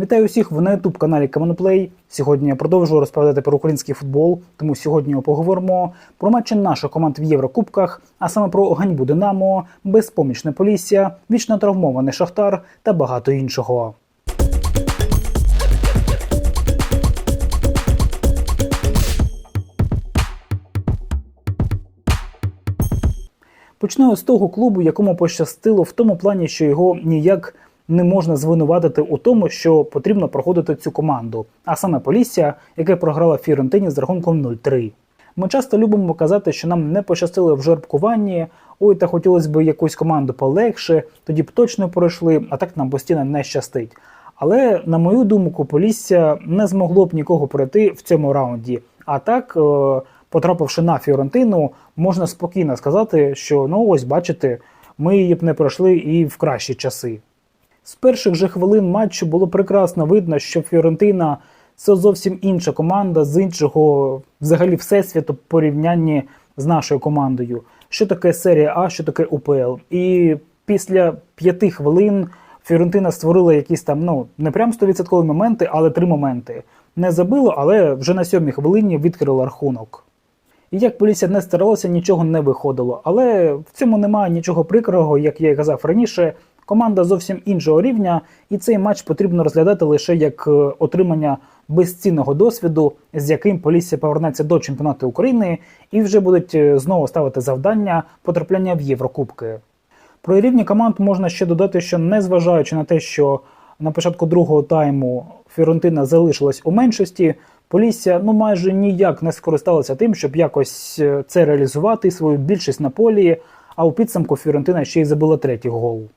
Вітаю усіх в на youtube каналі Камоноплей. Сьогодні я продовжую розповідати про український футбол. Тому сьогодні поговоримо про матчі наших команд в Єврокубках, а саме про ганьбу Динамо, безпомічне Полісся, вічно травмований Шахтар та багато іншого. Почну з того клубу, якому пощастило в тому плані, що його ніяк не можна звинуватити у тому, що потрібно проходити цю команду, а саме Полісся, яке програла Фірентині з рахунком 0-3. Ми часто любимо казати, що нам не пощастило в жеребкуванні. Ой, та хотілося б якусь команду полегше, тоді б точно пройшли, а так нам постійно не щастить. Але, на мою думку, Полісся не змогло б нікого пройти в цьому раунді. А так, е, потрапивши на Фіорентину, можна спокійно сказати, що ну ось бачите, ми її б не пройшли і в кращі часи. З перших же хвилин матчу було прекрасно видно, що Фіорентина це зовсім інша команда з іншого взагалі всесвіту порівнянні з нашою командою. Що таке серія А, що таке УПЛ. І після п'яти хвилин Фіорентина створила якісь там, ну не прям 100% моменти, але три моменти. Не забило, але вже на сьомій хвилині відкрила рахунок. І як поліція не старалася, нічого не виходило. Але в цьому немає нічого прикрого, як я і казав раніше. Команда зовсім іншого рівня, і цей матч потрібно розглядати лише як е, отримання безцінного досвіду, з яким Полісся повернеться до чемпіонату України і вже будуть е, знову ставити завдання потрапляння в Єврокубки. Про рівні команд можна ще додати, що незважаючи на те, що на початку другого тайму Фіорентина залишилась у меншості, Полісся ну майже ніяк не скористалася тим, щоб якось е, це реалізувати, свою більшість на полі. А у підсумку Фіорентина ще й забила третій гол.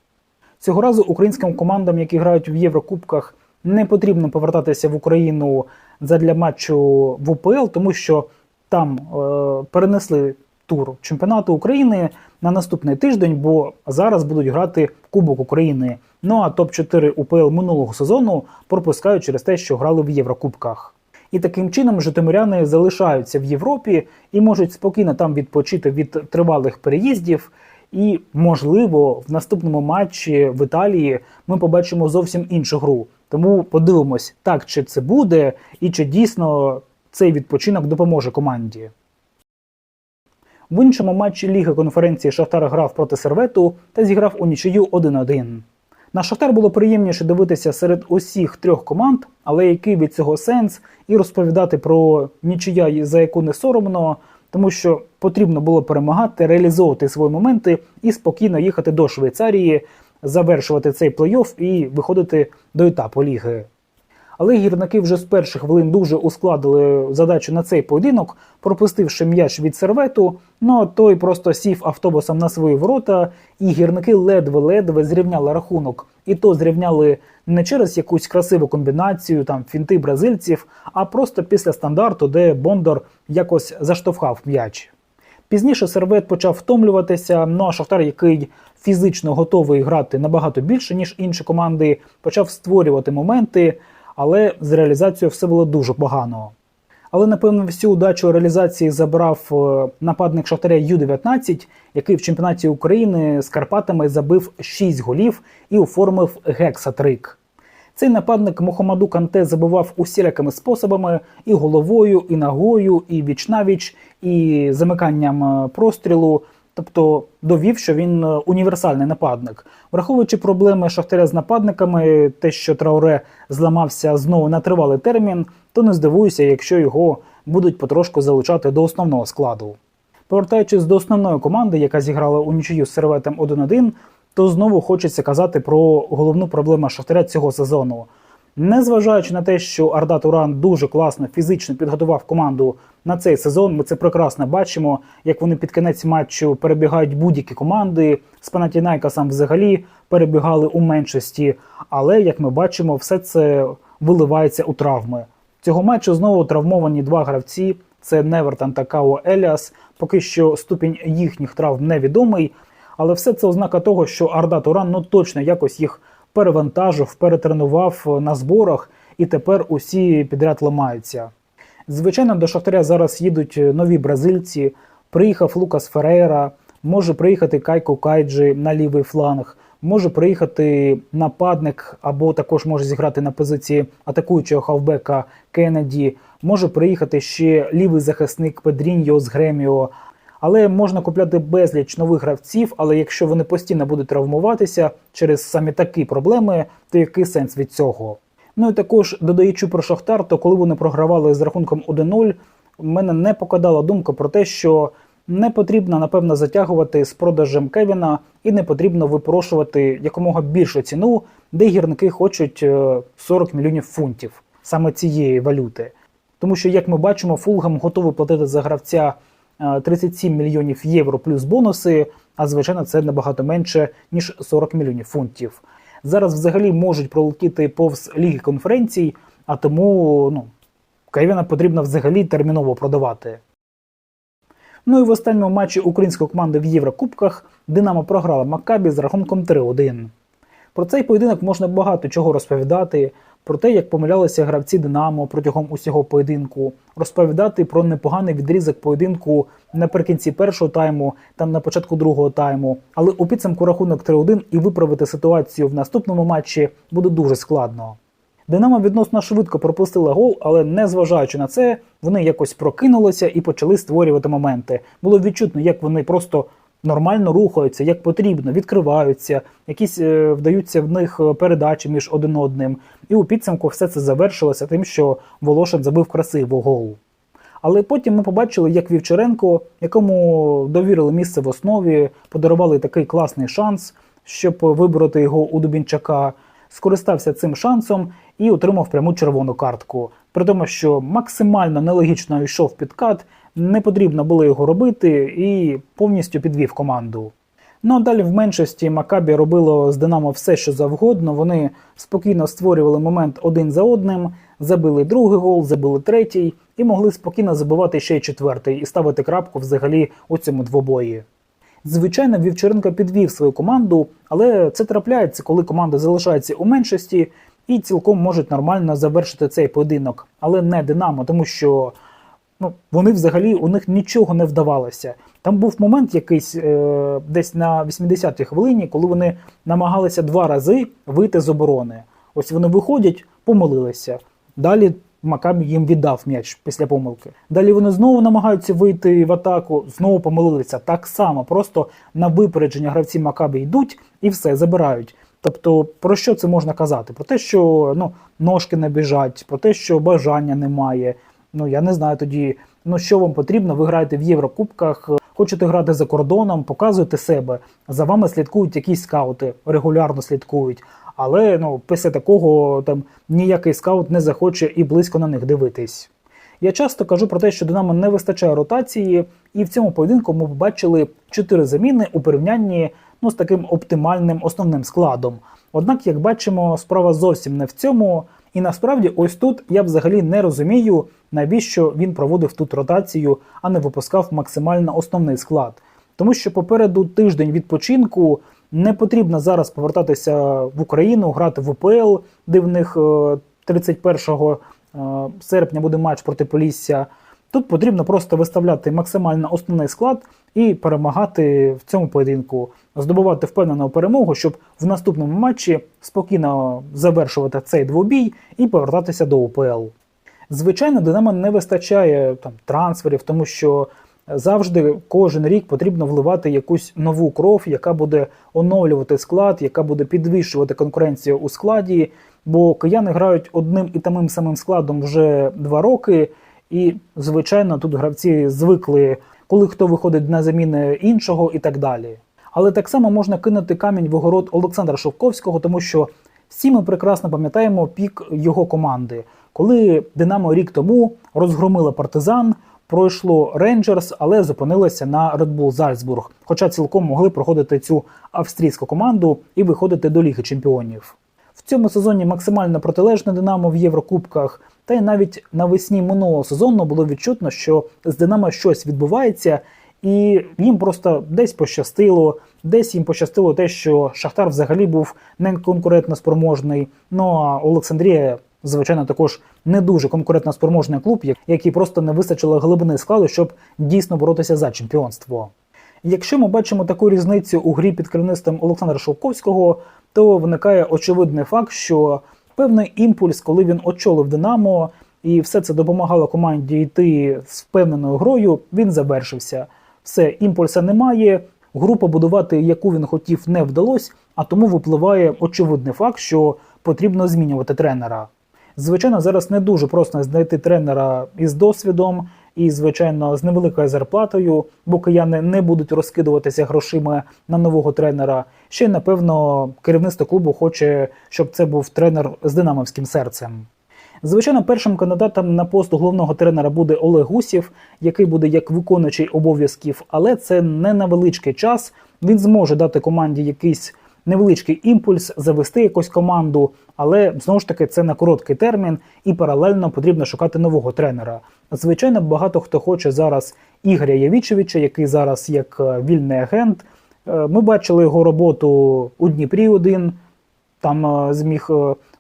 Цього разу українським командам, які грають в Єврокубках, не потрібно повертатися в Україну задля матчу в УПЛ, тому що там е, перенесли тур чемпіонату України на наступний тиждень, бо зараз будуть грати Кубок України. Ну а топ-4 УПЛ минулого сезону пропускають через те, що грали в Єврокубках. І таким чином житомиряни залишаються в Європі і можуть спокійно там відпочити від тривалих переїздів. І, можливо, в наступному матчі в Італії ми побачимо зовсім іншу гру. Тому подивимось, так чи це буде, і чи дійсно цей відпочинок допоможе команді. В іншому матчі Ліги конференції Шахтар грав проти Сервету та зіграв у нічию 1-1. На Шахтар було приємніше дивитися серед усіх трьох команд, але який від цього сенс, і розповідати про нічия, за яку не соромно, тому що потрібно було перемагати, реалізовувати свої моменти і спокійно їхати до Швейцарії, завершувати цей плей-офф і виходити до етапу ліги. Але гірники вже з перших хвилин дуже ускладили задачу на цей поєдинок, пропустивши м'яч від сервету. Ну а той просто сів автобусом на свої ворота, і гірники ледве-ледве зрівняли рахунок. І то зрівняли не через якусь красиву комбінацію, там фінти бразильців, а просто після стандарту, де Бондар якось заштовхав м'яч. Пізніше сервет почав втомлюватися. Ну а Шахтар, який фізично готовий грати набагато більше, ніж інші команди, почав створювати моменти, але з реалізацією все було дуже погано. Але, напевно, всю удачу реалізації забрав е, нападник Шахтаря Ю-19, який в чемпіонаті України з Карпатами забив 6 голів і оформив гексатрик. Цей нападник Мухаммаду Канте забивав усілякими способами і головою, і ногою, і вічнавіч, і замиканням е, прострілу. Тобто довів, що він е, універсальний нападник, враховуючи проблеми Шахтаря з нападниками, те, що Трауре зламався знову на тривалий термін, то не здивуюся, якщо його будуть потрошку залучати до основного складу. Повертаючись до основної команди, яка зіграла у нічию з серветом 1-1, то знову хочеться казати про головну проблему Шахтаря цього сезону. Незважаючи на те, що Арда Туран дуже класно фізично підготував команду на цей сезон, ми це прекрасно бачимо, як вони під кінець матчу перебігають будь-які команди. З Панатінайкасом взагалі перебігали у меншості. Але як ми бачимо, все це виливається у травми. Цього матчу знову травмовані два гравці: це Невертон та Као Еліас. Поки що ступінь їхніх травм невідомий, але все це ознака того, що Арда Туран ну точно якось їх перевантажив, перетренував на зборах, і тепер усі підряд ламаються. Звичайно, до Шахтаря зараз їдуть нові бразильці. Приїхав Лукас Ферейра, може приїхати Кайко Кайджі на лівий фланг, може приїхати нападник, або також може зіграти на позиції атакуючого хавбека Кеннеді, може приїхати ще лівий захисник Педріньо з Греміо. Але можна купляти безліч нових гравців, але якщо вони постійно будуть травмуватися через самі такі проблеми, то який сенс від цього? Ну і також додаючи про Шахтар, то коли вони програвали з рахунком 1-0, в мене не покидала думка про те, що не потрібно напевно затягувати з продажем Кевіна і не потрібно випрошувати якомога більшу ціну, де гірники хочуть е, 40 мільйонів фунтів саме цієї валюти. Тому що, як ми бачимо, Фулгам готовий платити за гравця е, 37 мільйонів євро плюс бонуси, а звичайно, це набагато менше ніж 40 мільйонів фунтів. Зараз взагалі можуть пролетіти повз ліги конференцій, а тому ну, Кевіна потрібно взагалі терміново продавати. Ну і в останньому матчі української команди в Єврокубках Динамо програла Маккабі з рахунком 3-1. Про цей поєдинок можна багато чого розповідати, про те, як помилялися гравці Динамо протягом усього поєдинку, розповідати про непоганий відрізок поєдинку наприкінці першого тайму та на початку другого тайму. Але у підсумку рахунок 3-1 і виправити ситуацію в наступному матчі буде дуже складно. Динамо відносно швидко пропустила гол, але незважаючи на це, вони якось прокинулися і почали створювати моменти. Було відчутно, як вони просто нормально рухаються, як потрібно, відкриваються, якісь е, вдаються в них е, передачі між один одним. І у підсумку все це завершилося тим, що Волошин забив красиво гол. Але потім ми побачили, як Вівчаренко, якому довірили місце в основі, подарували такий класний шанс, щоб вибороти його у Дубінчака, скористався цим шансом і отримав пряму червону картку. При тому, що максимально нелогічно йшов підкат, не потрібно було його робити і повністю підвів команду. Ну а далі в меншості Макабі робило з Динамо все, що завгодно. Вони спокійно створювали момент один за одним, забили другий гол, забили третій і могли спокійно забивати ще й четвертий і ставити крапку взагалі у цьому двобої. Звичайно, Вівчаренко підвів свою команду, але це трапляється, коли команда залишається у меншості і цілком можуть нормально завершити цей поєдинок, але не Динамо, тому що ну, вони взагалі у них нічого не вдавалося. Там був момент якийсь е, десь на 80-й хвилині, коли вони намагалися два рази вийти з оборони. Ось вони виходять, помилилися. Далі Макабі їм віддав м'яч після помилки. Далі вони знову намагаються вийти в атаку, знову помилилися. Так само, просто на випередження гравці Макабі йдуть і все забирають. Тобто, про що це можна казати? Про те, що ну, ножки не біжать, про те, що бажання немає. Ну я не знаю тоді, ну що вам потрібно. Ви граєте в Єврокубках, хочете грати за кордоном, показуєте себе. За вами слідкують якісь скаути, регулярно слідкують. Але ну, після такого там ніякий скаут не захоче і близько на них дивитись. Я часто кажу про те, що Динамо не вистачає ротації, і в цьому поєдинку ми побачили чотири заміни у порівнянні ну, з таким оптимальним основним складом. Однак, як бачимо, справа зовсім не в цьому. І насправді, ось тут я взагалі не розумію, навіщо він проводив тут ротацію, а не випускав максимально основний склад. Тому що попереду тиждень відпочинку не потрібно зараз повертатися в Україну, грати в УПЛ, де в них е, 31 е, серпня буде матч проти Полісся. Тут потрібно просто виставляти максимально основний склад і перемагати в цьому поєдинку, здобувати впевнену перемогу, щоб в наступному матчі спокійно завершувати цей двобій і повертатися до УПЛ. Звичайно, Динамо не вистачає там трансферів, тому що завжди кожен рік потрібно вливати якусь нову кров, яка буде оновлювати склад, яка буде підвищувати конкуренцію у складі. Бо кияни грають одним і тим самим складом вже два роки. І, звичайно, тут гравці звикли, коли хто виходить на заміни іншого і так далі. Але так само можна кинути камінь в огород Олександра Шовковського, тому що всі ми прекрасно пам'ятаємо пік його команди, коли Динамо рік тому розгромила партизан, пройшло Рейнджерс, але зупинилося на Red Bull Зальцбург, хоча цілком могли проходити цю австрійську команду і виходити до Ліги Чемпіонів. Цьому сезоні максимально протилежне Динамо в Єврокубках, та й навіть навесні минулого сезону було відчутно, що з Динамо щось відбувається, і їм просто десь пощастило, десь їм пощастило те, що Шахтар взагалі був не конкурентно спроможний. Ну а Олександрія, звичайно, також не дуже конкурентно спроможний клуб, який просто не вистачило глибини складу, щоб дійсно боротися за чемпіонство. Якщо ми бачимо таку різницю у грі під керівництвом Олександра Шовковського, то виникає очевидний факт, що певний імпульс, коли він очолив Динамо, і все це допомагало команді йти з впевненою грою, він завершився. Все, імпульса немає. Гру побудувати, яку він хотів, не вдалося, а тому випливає очевидний факт, що потрібно змінювати тренера. Звичайно, зараз не дуже просто знайти тренера із досвідом і, звичайно, з невеликою зарплатою, бо кияни не будуть розкидуватися грошима на нового тренера. Ще напевно, керівництво клубу хоче, щоб це був тренер з динамовським серцем. Звичайно, першим кандидатом на пост головного тренера буде Олег Гусів, який буде як виконуючий обов'язків, але це не на величкий час. Він зможе дати команді якийсь невеличкий імпульс, завести якусь команду, але знову ж таки це на короткий термін і паралельно потрібно шукати нового тренера. Звичайно, багато хто хоче зараз Ігоря Явічевича, який зараз як е, вільний агент. Е, Ми бачили його роботу у Дніпрі 1 там е, зміг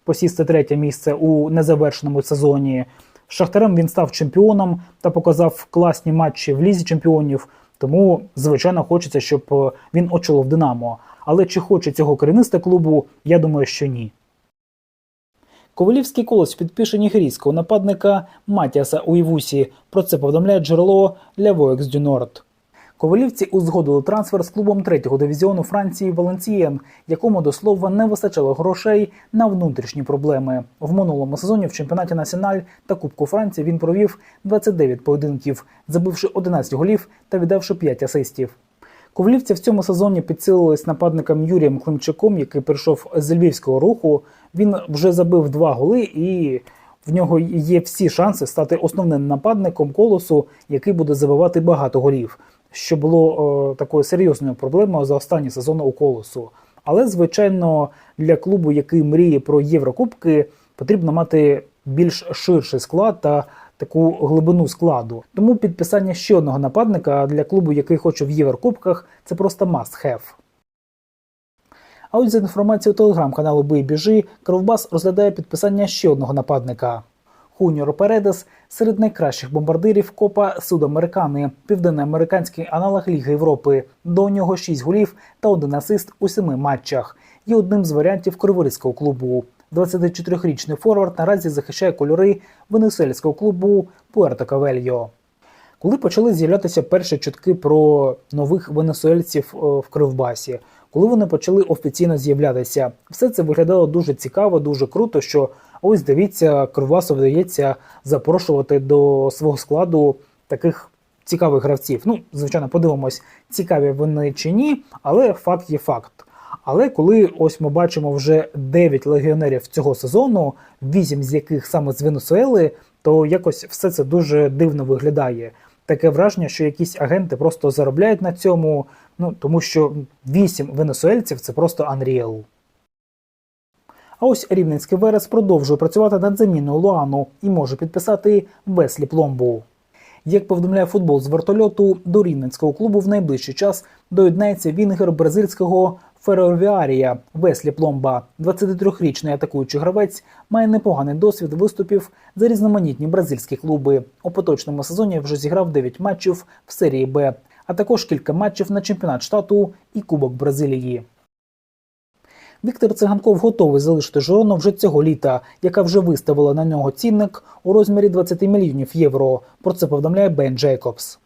посісти третє місце у незавершеному сезоні. Шахтарем він став чемпіоном та показав класні матчі в лізі чемпіонів. Тому, звичайно, хочеться, щоб він очолив Динамо. Але чи хоче цього керівництва клубу, я думаю, що ні. Ковалівський колос підпише нігерійського нападника Матіаса Уйвусі. Про це повідомляє джерело для Vox du. Ковалівці узгодили трансфер з клубом третього дивізіону Франції Валенцієн, якому до слова не вистачало грошей на внутрішні проблеми. В минулому сезоні в чемпіонаті Національ та Кубку Франції він провів 29 поєдинків, забивши 11 голів та віддавши 5 асистів. Ковалівці в цьому сезоні підсилились нападником Юрієм Климчаком, який прийшов з львівського руху. Він вже забив два голи, і в нього є всі шанси стати основним нападником колосу, який буде забивати багато голів, що було е, такою серйозною проблемою за останні сезони у колосу. Але, звичайно, для клубу, який мріє про Єврокубки, потрібно мати більш ширший склад та таку глибину складу. Тому підписання ще одного нападника для клубу, який хоче в Єврокубках, це просто must have. А ось за інформацією телеграм-каналу Бий біжи, Кровбас розглядає підписання ще одного нападника. Хуніор Передес серед найкращих бомбардирів Копа Судамерикани, південноамериканський аналог Ліги Європи. До нього 6 голів та один асист у семи матчах. Є одним з варіантів криворізького клубу. 24-річний форвард наразі захищає кольори венесуельського клубу Пуерто Кавельо. Коли почали з'являтися перші чутки про нових венесуельців е, в Кривбасі, коли вони почали офіційно з'являтися, все це виглядало дуже цікаво, дуже круто. Що ось дивіться, Кривбасу вдається запрошувати до свого складу таких цікавих гравців. Ну, звичайно, подивимось, цікаві вони чи ні, але факт є факт. Але коли ось ми бачимо вже 9 легіонерів цього сезону, 8 з яких саме з Венесуели, то якось все це дуже дивно виглядає. Таке враження, що якісь агенти просто заробляють на цьому, ну тому що 8 венесуельців це просто Unreal. А ось Рівненський Верес продовжує працювати над заміною Луану і може підписати Веслі Пломбу. Як повідомляє футбол з вертольоту, до рівненського клубу в найближчий час доєднається вінгер бразильського Ферровіарія Веслі Пломба. 23-річний атакуючий гравець має непоганий досвід виступів за різноманітні бразильські клуби. У поточному сезоні вже зіграв 9 матчів в серії Б, а також кілька матчів на чемпіонат штату і Кубок Бразилії. Віктор Циганков готовий залишити Жирону вже цього літа, яка вже виставила на нього цінник у розмірі 20 мільйонів євро. Про це повідомляє Бен Джейкобс.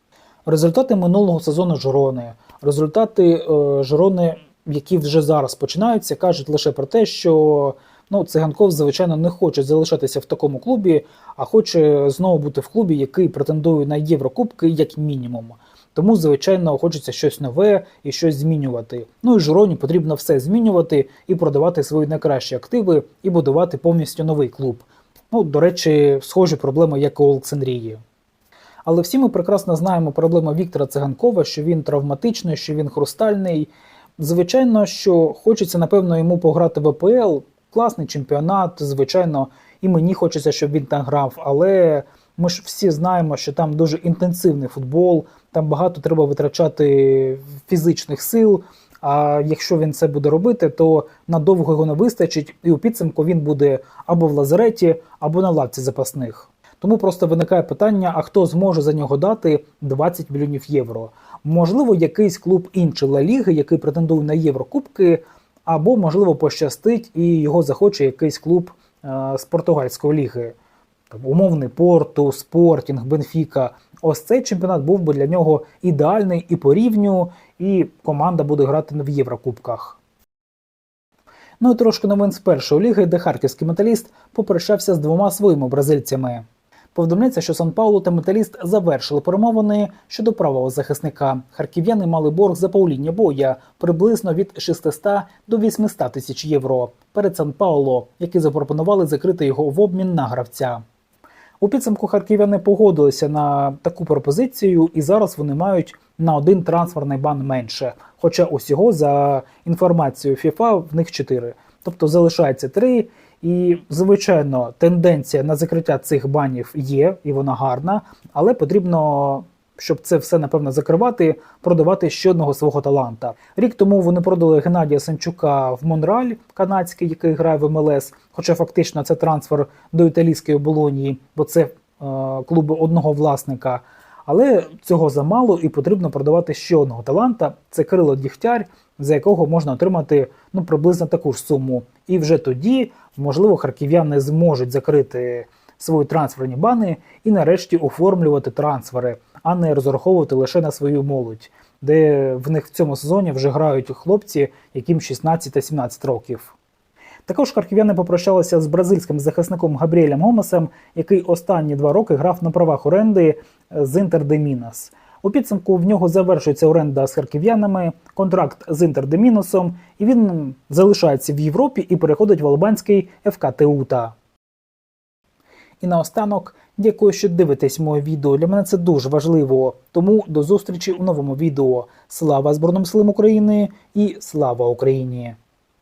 Результати минулого сезону Жирони. Результати е, Жирони, які вже зараз починаються, кажуть лише про те, що ну, Циганков, звичайно, не хоче залишатися в такому клубі, а хоче знову бути в клубі, який претендує на Єврокубки як мінімум. Тому, звичайно, хочеться щось нове і щось змінювати. Ну і Жироні потрібно все змінювати і продавати свої найкращі активи, і будувати повністю новий клуб. Ну, до речі, схожі проблеми, як у Олександрії. Але всі ми прекрасно знаємо проблему Віктора Циганкова, що він травматичний, що він хрустальний. Звичайно, що хочеться, напевно, йому пограти в АПЛ, класний чемпіонат, звичайно, і мені хочеться, щоб він там грав, але ми ж всі знаємо, що там дуже інтенсивний футбол, там багато треба витрачати фізичних сил. А якщо він це буде робити, то надовго його не вистачить, і у підсумку він буде або в лазареті, або на лавці запасних. Тому просто виникає питання: а хто зможе за нього дати 20 мільйонів євро? Можливо, якийсь клуб іншої Ла Ліги, який претендує на Єврокубки, або можливо пощастить і його захоче якийсь клуб е, з португальської ліги. Там, умовний Порту, Спортінг, Бенфіка. Ось цей чемпіонат був би для нього ідеальний і по рівню, і команда буде грати в Єврокубках. Ну і трошки новин з першої ліги, де харківський металіст попрощався з двома своїми бразильцями. Повідомляється, що Сан Пауло та металіст завершили перемовини щодо правого захисника. Харків'яни мали борг за Пауління боя приблизно від 600 до 800 тисяч євро перед Сан Пауло, які запропонували закрити його в обмін на гравця. У підсумку харків'яни погодилися на таку пропозицію, і зараз вони мають на один трансферний бан менше. Хоча усього за інформацією FIFA в них 4. Тобто залишається 3. І, звичайно, тенденція на закриття цих банів є, і вона гарна, але потрібно, щоб це все напевно закривати, продавати ще одного свого таланта. Рік тому вони продали Геннадія Санчука в Монреаль, канадський, який грає в МЛС. Хоча фактично це трансфер до італійської оболонії, бо це е, клуби одного власника. Але цього замало і потрібно продавати ще одного таланта. Це Кирило Дігтяр, за якого можна отримати ну приблизно таку ж суму. І вже тоді, можливо, харків'яни зможуть закрити свої трансферні бани і нарешті оформлювати трансфери, а не розраховувати лише на свою молодь, де в них в цьому сезоні вже грають хлопці, яким 16 та 17 років. Також харків'яни попрощалися з бразильським захисником Габріелем Гомесом, який останні два роки грав на правах оренди з Інтер де Мінас. У підсумку в нього завершується оренда з харків'янами, контракт з Інтер де Міносом, і він залишається в Європі і переходить в албанський ФК Теута. І наостанок, дякую, що дивитесь моє відео. Для мене це дуже важливо. Тому до зустрічі у новому відео. Слава Збройним силам України і слава Україні!